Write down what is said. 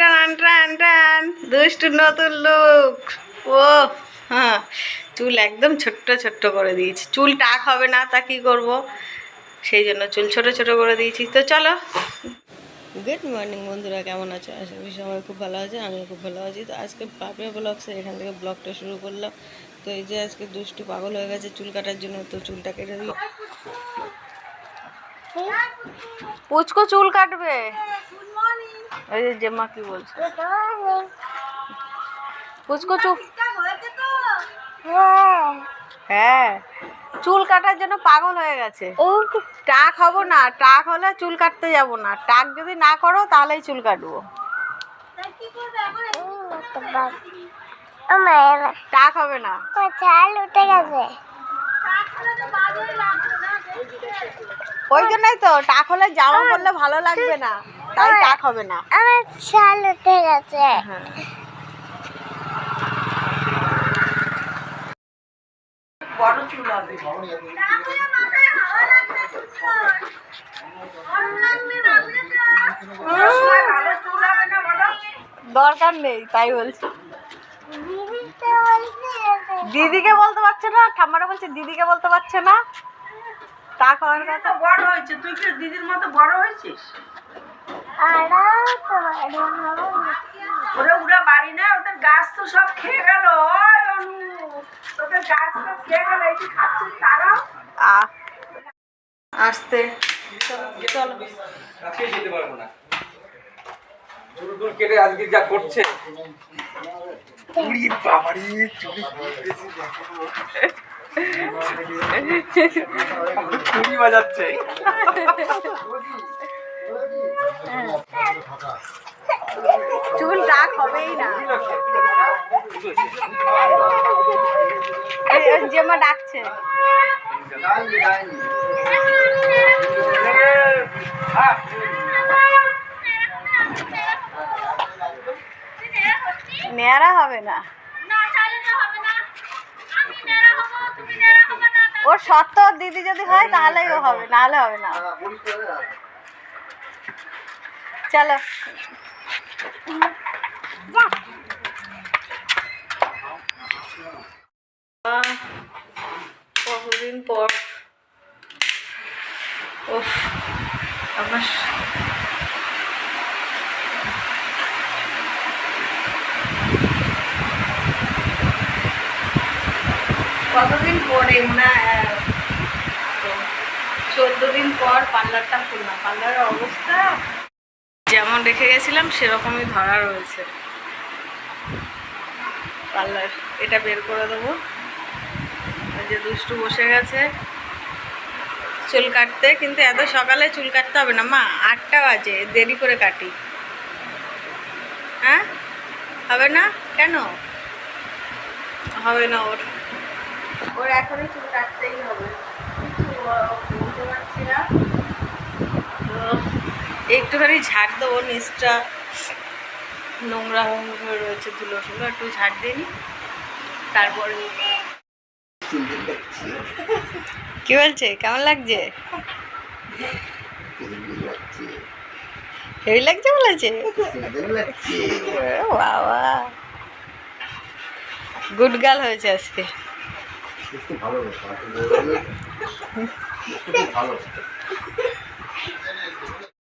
টান টান টান। দুষ্টু নতুন লুক। ও হ্যাঁ চুল একদম ছোট্ট ছোট্ট করে দিয়েছি। চুল টাক হবে না তা কি করব? সেই জন্য চুল ছোট ছোট করে দিয়েছি। তো চলো। গুড মর্নিং বন্ধুরা। কেমন আছো? আশা করি সবাই খুব ভালো আছে আমিও খুব ভালো আছি। তো আজকে পাপিয়া ব্লগসের এখান থেকে ব্লগটা শুরু করলাম। তো এই যে আজকে দুষ্টু পাগল হয়ে গেছে চুল কাটার জন্য তো চুলটা কেটে দিই। পুচকো চুল কাটবে? ওই যে জেম্মা কি বলছে? পুচকো চুল হ্যাঁ চুল কাটার জন্য পাগল হয়ে গেছে। টাক হব না টাক হলে চুল কাটতে যাব না। টাক যদি না করো তাহলেই চুল কাটবো। টাক হবে না। চাল উঠে গেছে ওই জন্যই তো টাক হলে জামা পরলে ভালো লাগবে না। তাই টাক হবে না। আমার চাল উঠে গেছে। হ্যাঁ। বড় চুল হবে দরকার নেই তাই বলছি। দিদিকে বলতে পারছে না ঠাম্মারা বলছে দিদিকে বলতে পারছে না। তা খাওয়ার কথা। বড় হয়েছে তুই কি দিদির মতো বড় হয়েছিস। ওরে উড়া বাড়ি না ওদের গাছ তো সব খেয়ে গেল। ওদের গাছ তো খেয়ে গেল এই যে তারা আসতে। চলো। চলো যেতে পারব না। চুল কেটে আজকে যা করছে। বাজাচ্ছে। চুল ডাক হবেই না। জেমা ডাকছে। নেড়া হবে না। ওর সত্য দিদি যদি হয়, তাহলেই ও হবে, নাহলে হবে না। চলো। আহ, কতদিন পর। আমার কতদিন পরে না চোদ্দ দিন পর পার্লারটা খুললাম। পার্লারের অবস্থা যেমন রেখে গেছিলাম, সেরকমই ধরা রয়েছে। পার্লার, এটা বের করে দেবো। যে দুষ্টু বসে গেছে, চুল কাটতে, কিন্তু এত সকালে চুল কাটতে হবে না। মা, আটটা বাজে, দেরি করে কাটি। হ্যাঁ? হবে না? কেন? হবে না ওর। ওর এখনই চুল কাটতেই হবে। কিছু বলতে পারছি না। একটুখানি ঝাড় দেবো নিচটা নোংরা হয়ে রয়েছে ধুলো টুলো একটু ঝাড় দিয়ে নি। তারপরে কি বলছে? কেমন লাগছে? হেভি লাগছে বলেছে বাবা। গুড গার্ল হয়েছে আজকে।